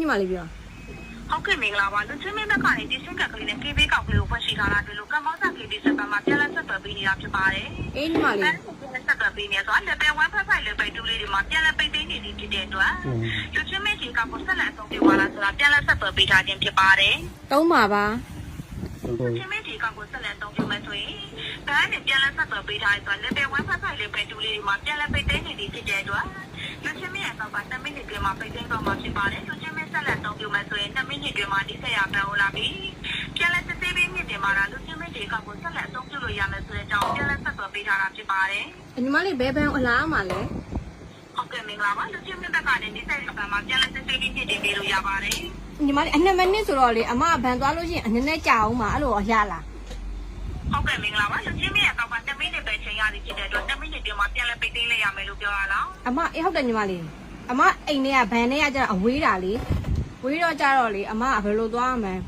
ညီမလေးပြောဟုတ်ကဲ့မင်္ဂလာပါလူချင်းမင်းဘက်ကနေဒီစင်ကက်ကလေးနဲ့ KB ကောက်ကလေးကိုဖွင့်ရှိထားတာတွေ့လို့ကမ္ဘောဇာ KB စက်ပတ်မှာပြန်လက်ဆက်သွယ်ပေးနေတာဖြစ်ပါတယ်အေးညီမ။လေးအဲဒီပြန်လက်ဆက်သွယ်ပေးနေဆိုတော့ level 1ဖက်ဖိုက် level 2လေးတွေမှာပြန်လက်ပိတ်သိမ်းနေသည်ဖြစ်တဲ့အတွက်လူချင်းမင်းဒီကကိုဆက်လက်အဆုံးပြပါလားဆိုတာပြန်လက်ဆက်သွယ်ပေးထားခြင်းဖြစ်ပါတယ်တုံးပါပါ။လူချင်းမင်းဒီကကိုဆက်လက်အဆုံးပြမယ်ဆိုရင်ဘန်းနဲ့ပြန်လက်ဆက်သွယ်ပေးထားတဲ့ဆိုတော့ level 1ဖက်ဖိုက် level 2လေးတွေမှာပြန်လက်ပိတ်သိမ်းနေသည်ဖြစ်တဲ့အတွက်လူချင်းမင်းရဲ့တော့က10မိနစ်အတွင်းမှာပိတ်သိမ်းတော့မှာဖြစ်ပါတယ်။လူချင်းမင်း ဆက်လက်အဆုံးပြမယ်ဆိုရင်10မိနစ်အတွင်းမှာဒီဆက်ရပြန်လာပြီ။ပြန်လက်စစ်သေးပေးမြင့်တင်မှာလားလူချင်းမင်းဒီကကိုဆက်လက်အဆုံးပြလို့ရမယ်ဆိုတဲ့အကြောင်းပြန်လက်ဆက်သွယ်ပေးထားတာဖြစ်ပါတယ်။ညီမလေးဘယ်ဘန်းအလားအမလဲဟုတ်ကဲ့မင်္ဂလာပါလူချင်းမြတ်ဘက်ကနေနေဆက်ရပါမှာပြန်လက်စစ်စစ်ပြီးပြည့်တင်ပေးလို့ရပါတယ်ညီမလေးအနှစ်မိနစ်ဆိုတော့လေအမဘန်သွားလို့ရှိရင်အနည်းနဲ့ကြာအောင်ပါအဲ့လိုရလားဟုတ်ကဲ့မင်္ဂလာပါလူချင်းမြတ်ကောက်က10မိနစ်ပဲချိန်ရသည်ဖြစ်တဲ့အတွက်10မိနစ်ပြင်မှာပြန်လက်ပိတ်သိမ်းလိုက်ရမယ်လို့ပြောရလားအမအေးဟုတ်တယ်ညီမလေးအမအိမ်ထဲကဘန်ထဲကကျတော့အဝေးတာလေ ဝေးတော့ကြတော့လေအမကဘယ်လိုသွားမှန်း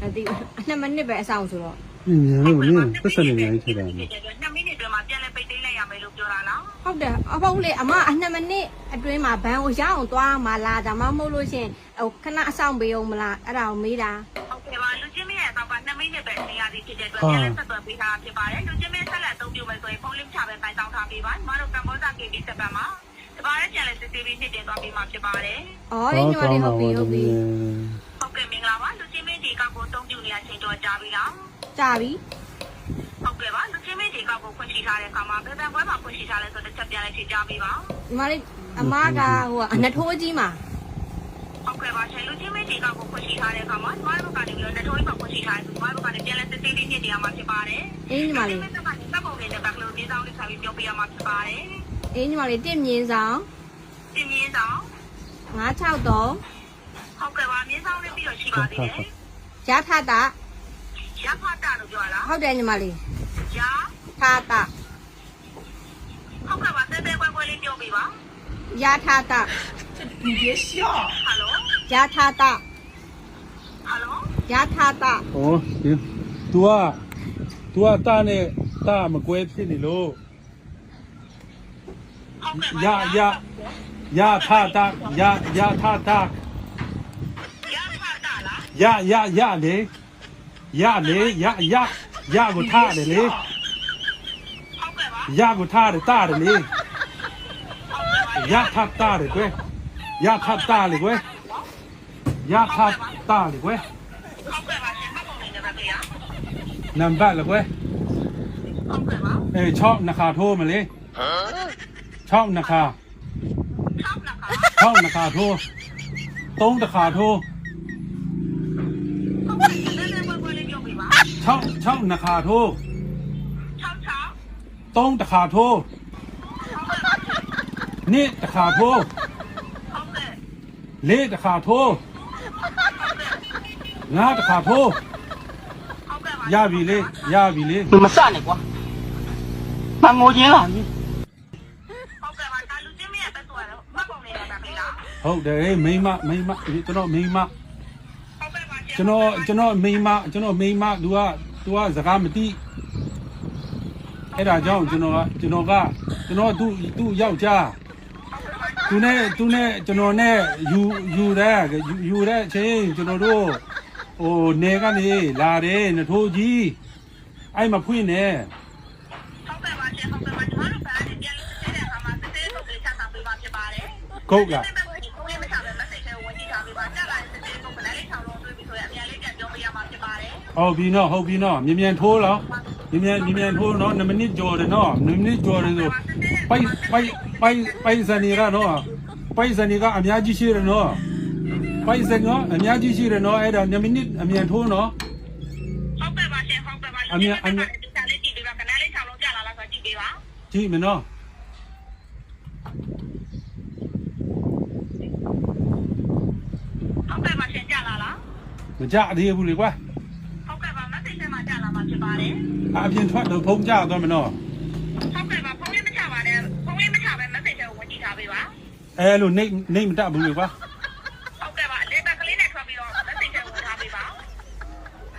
မသိဘူးအနှစ်မိနစ်ပဲအဆောင်ဆိုတော့ပြင်ရလို့နင်းပတ်စံနေနေချင်တာမဟုတ်2မိနစ်အတွင်းမှာပြန်လဲပိတ်သိမ်းလိုက်ရမယ်လို့ပြောတာနော်ဟုတ်တယ်အဖိုးလေအမအနှစ်မိနစ်အတွင်းမှာဘန်းကိုရအောင်သွားမှလာဒါမှမဟုတ်လို့ရှင်ဟိုခဏအဆောင်ပေးအောင်မလားအဲ့ဒါကိုမေးတာဟုတ်ကဲ့ပါလူချင်းမရဲ့အဆောင်က2မိနစ်ပဲနေရာဒီဖြစ်တဲ့အတွက်ပြန်လဲဆက်သွယ်ပေးထားဖြစ်ပါတယ်လူချင်းမဆက်လက်အသုံးပြုမယ်ဆိုရင်ဖုန်းလင်းချပဲပိုင်ဆောင်ထားပေးပါညီမတို့ကမ္ဘောဇာ KB စပန်မှာ ဒီပါရဲ့ပြန်လက်စစ်စစ်ပြီးနှစ်တင်သွားပေးမှာဖြစ်ပါတယ်အော်အေးညီမလေးဟုတ်ပြီဟုတ်ပြီဟုတ်ကဲ့မင်္ဂလာပါလူချင်းမြတ်ဒီကောက်ကိုအသုံးပြုနေရချိန်တော့ကြာပြီလားကြာပြီဟုတ်ကဲ့ပါလူချင်းမင်းဒီကောက်ကိုဖွင့်ရှိထားတဲ့အခါမှာဘယ်ဘန်ပွဲမှာဖွင့်ရှိထားလဲဆိုတော့တစ်ချက်ပြန်လိုက်ဖြေကြားပေးပါညီမလေးအမကဟိုကအနထိုးကြီးမှာဟုတ်ကဲ့ပါရှင်လူချင်းမင်းဒီကောက်ကိုဖွင့်ရှိထားတဲ့အခါမှာညီမတို့ကနေပြီးတော့လက်ထိုးကြီးမှာဖွင့်ရှိထားတယ်ဆိုညီမတို့ကနေပြန်လဲစစ်စစ်လေးညစ်တရားမှာဖြစ်ပါတယ်အေးညီမလေးဒီမင်းကနေစက်ပုံလေးနဲ့ဘက်ကလေးလေးဆောင်လေးဆက်ပြီးပြောပြရမှာဖြစ်ပါတယ် အေးညီမလေးတင့်မြင်းဆောင် ပြင်းပြင်းဆောင် 963 ဟုတ်ကဲ့ပါမြင်းဆောင်လေးပြီးတော့ရှိပါသေးတယ် ရထတာ ရဖတ်တာလို့ပြောလား ဟုတ်တယ်ညီမလေး ရ ထတာ ဟုတ်ကဲ့ပါတဲတဲကွဲကွဲလေးပြောပြပါ ရထတာ ဟယ်လို ရထတာ ဟယ်လို ရထတာ 哦，行，多啊，多啊，大呢，大么乖屁 ยายายาท่าตายายาท่าตายายายาเลยยาเลยยายายากูท่าเลยเลยยะกูท่าเลยตาเลยเลยยะท่าตาเลยเว้ยยะท่าตาเลยเว้ยยะท่าตาเลยเว้ยนำบ้เลยเว้เอ้ชอบนาคาโทมาเลย ช่องนะคะช่องนะคะทูตรงตะขาทูช่องช่องนะคะทูช่อตรงนะขาทูนี่ตะขาทูเละตะขาทูงาตะขาทูยาบีเละยาบีเละมึงมาซ่าเนี่ยกว่ามาโง่ยอะหรอ ဟုတ်တယ်မိမမိမကျွန်တော်မိမဟုတ်ကဲ့ပါရှင်ကျွန်တော်ကျွန်တော်မိမကျွန်တော်မိမ तू က तू ကစကားမသိအဲ့ဒါကြောင့်ကျွန်တော်ကကျွန်တော်ကကျွန်တော်သူ့သူ့ယောက်ျားသူနဲ့သူနဲ့ကျွန်တော်နဲ့ယူယူတဲ့ယူယူတဲ့အချိန်ကျွန်တော်တို့ဟိုနေကနေလာတယ်နထိုးကြီးအဲ့မဖွင့်နဲ့ ပါတယ် ကုတ်လား ဒီမဲ့ကိုကိုလေးမချပဲ message ထဲဝင်ကြည့်ထားပေးပါတက်လာတဲ့စစ်တဲ့ပုံကလည်းလေးချောင်းလုံးတွေ့ပြီဆိုရင်အများလေးပြန်ပြောပြရမှာဖြစ်ပါတယ် ဟုတ်ပြီနော်ဟုတ်ပြီနော်မြ мян ထိုးလောမြ мян မြ мян ထိုးနော်2မိနစ်ကြော်တယ်နော်2မိနစ်ကြော်တယ်ဆိုပိုက်ပိုက်ပိုက်ပိုက်စနေရနော်ပိုက်စနေကအများကြီးရှိတယ်နော်ပိုက်စနေကအများကြီးရှိတယ်နော်အဲ့ဒါ2မိနစ်အမြန်ထိုးနော် ဟုတ်ကဲ့ပါရှင်ဟုတ်ကဲ့ပါလူချင်းမဒီစားလေးကြည့်ပေးပါကလည်းလေးချောင်းလုံးကြာလာလားဆိုကြည့်ပေးပါ ကြည့်မယ်နော် မကြသေးဘူးလေကွာဟုတ်ကဲ့ပါ message ထဲမှာကြာလာမှာဖြစ်ပါတယ်အပြင်ထွက်တော့ဖုံးကြသွားမယ်နော်ဟုတ်ကဲ့ပါဖုန်းလေးမချပါနဲ့ဖုန်းလေးမချပဲ message ထဲကိုဝင်ကြည့်ထားပေးပါအဲလိုနေနေမတတ်ဘူးလေကွာဟုတ်ကဲ့ပါလေဘက်ကလေးနဲ့ထွက်ပြီးတော့ message ထဲကိုဝင်ထားပေးပါ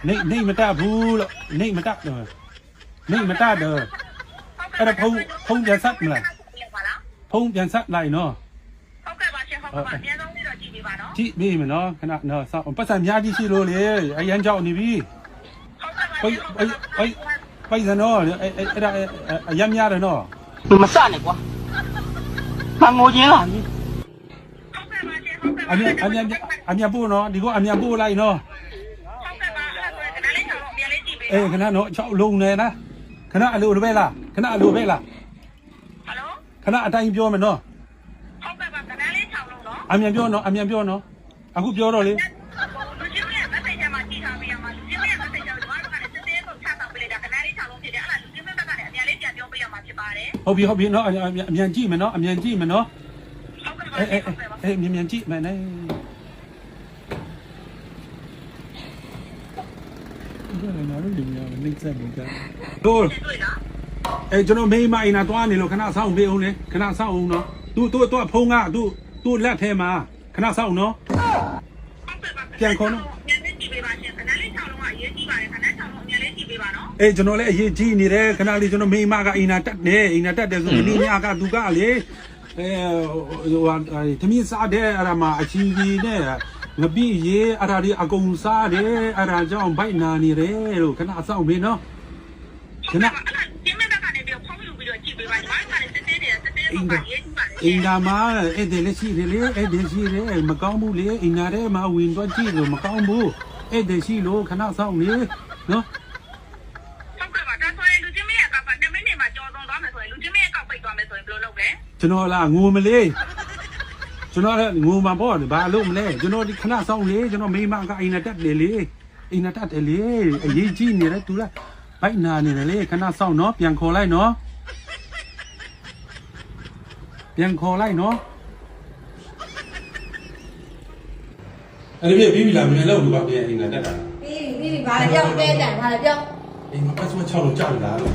နေနေမတတ်ဘူးလို့နေမတတ်တော့နေမတတ်တော့အဲ့ဒါဖုန်းဖုန်းပြန်ဆက်မလားဟုတ်ပါလားဖုံးပြန်ဆက်လိုက်နော်ဟုတ်ကဲ့ပါရှင်ဟုတ်ကဲ့ပါအများဆုံးလေးတော့ကြည့် ပေးပါနော်ကြည့်မိမနော်ခဏနော်ဆောက်ပတ်စံများကြီးရှိလို့လေအရန်ကြောက်နေပြီဟိုဟိုဟိုပိုက်စံတော့အဲ့အဲ့ဒါအရန်များတယ်နော်မစနဲ့ကွာမငိုချင်းလားအမြအမြအမြပို့နော်ဒီကအမြပို့လိုက်နော်အေးခဏနော်ချောက်လုံးနေလားခဏအလိုပဲလားခဏအလိုပဲလားဟယ်လိုခဏအတိုင်းပြောမယ်နော် အမြန်ပြောနော်အမြန်ပြောနော်အခုပြောတော့လေလူကြီးရဲ့ message မှာကြည့်ထားပေးရမှာလူကြီးရဲ့ message ကိုကျွန်တော်တို့ကလည်းစစ်သေးကိုချဆောင်ပေးလိုက်တာကလေးချောင်းလုံးဖြစ်တယ်အဲ့ဒါလူကြီးဘက်ကလည်းအများလေးပြန်ပြောပေးရမှာဖြစ်ပါတယ်ဟုတ်ပြီဟုတ်ပြီနော်အမြန်အမြန်ကြည့်မယ်နော်အမြန်ကြည့်မယ်နော်ဟုတ်ကဲ့ပါအေးအေးဟုတ်ကဲ့ပါအေးမြန်မြန်ကြည့်မယ်နဲ့ဒီကနေ့နားလို့ဒီများလိမ့်ဆက်နေကြတို့တွေ့လားအဲကျွန်တော်မိမအိမ်နာသွားနေလို့ခဏဆောင်းပေးအောင်လေခဏဆောင်းအောင်နော်သူသူသူဖုန်းကသူ သူလက်ထဲမှာခဏဆောင်းနော်ပြန်ခေါ်နော်ပြန်လေးကြည့်ပေးပါရှင်ခဏလေးချောင်းလုံးကအရေးကြီးပါတယ်ခဏချောင်းလုံးအများလေးကြည့်ပေးပါနော်အေးကျွန်တော်လည်းအရေးကြီးနေတယ်ခဏလေးကျွန်တော်မိမကအိမ်နာတက်နေအိမ်နာတက်တယ်ဆိုဒီညကသူကလေအဲဟိုဟာသမီးစားတဲ့အဲ့ဒါမှအချီကြီးနဲ့ငပိရေအဲ့ဒါဒီအကုန်စားတယ်အဲ့ဒါကြောင့်ဘိုက်နာနေတယ်လို့ခဏဆောင်းပေးနော်ခဏအဲ့ဒါဒီမဲ့ဘက်ကနေပြီးဖုန်းယူပြီးတော့ကြည့်ပေးပါညီမကလည်းစစ်သေးတယ်စစ်သေးတော့ကရေးကြည့်ပါလေ အိမ်နာမှာအဲ့ဒီလက်ရှိတယ်လေအဲ့ဒီရှိတယ်မကောင်းဘူးလေအိမ်နာထဲမှာဝင်တော့ကြည့်လို့မကောင်းဘူးအဲ့ဒီရှိလို့ခဏဆောင်လေနော်ဟုတ်ကဲ့ပါဒါဆိုရင်လူချင်းမရဲ့အကောက်က2မိနစ်မှာကြော်သွန်းသွားမယ်ဆိုရင်လူချင်းမရဲ့အကောက်ပိတ်သွားမယ်ဆိုရင်ဘယ်လိုလုပ်လဲကျွန်တော်လာငိုမလေးကျွန်တော်လည်းငိုမှာပေါ့ဘာလို့မလဲကျွန်တော်ဒီခဏဆောင်လေကျွန်တော်မိမကအိမ်နာတက်တယ်လေအိမ်နာတက်တယ်လေအရေးကြီးနေတယ်သူလားဘိုက်နာနေတယ်လေခဏဆောင်နော်ပြန်ခေါ်လိုက်နော် ပြန်ခေါ်လိုက်နော်အဲ့ဒီပြီးပြီလားမြန်လို့လူပါပြန်အိမ်နာတက်တာပြီးပြီပြီးပြီဘာလဲပြောတဲတန်ဘာလဲပြောအိမ်မှာပတ်စမ6လို့ကြောက်လာလို့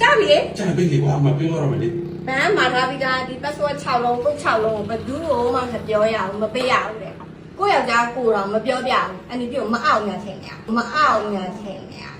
ကြပြီလေကျန်ပိတ်လေကွာမပြောတော့မလေးဘန်းမှာထားပြီးသားဒီ password 6လုံးကို6လုံးကိုဘယ်သူ့ကိုမှမပြောရဘူးမပေးရဘူးတဲ့ကိုယောက်ျားကိုတော့မပြောပြဘူးအဲ့ဒီပြုတ်မအောင်ညာထင်နေရမအောင်ညာထင်နေရ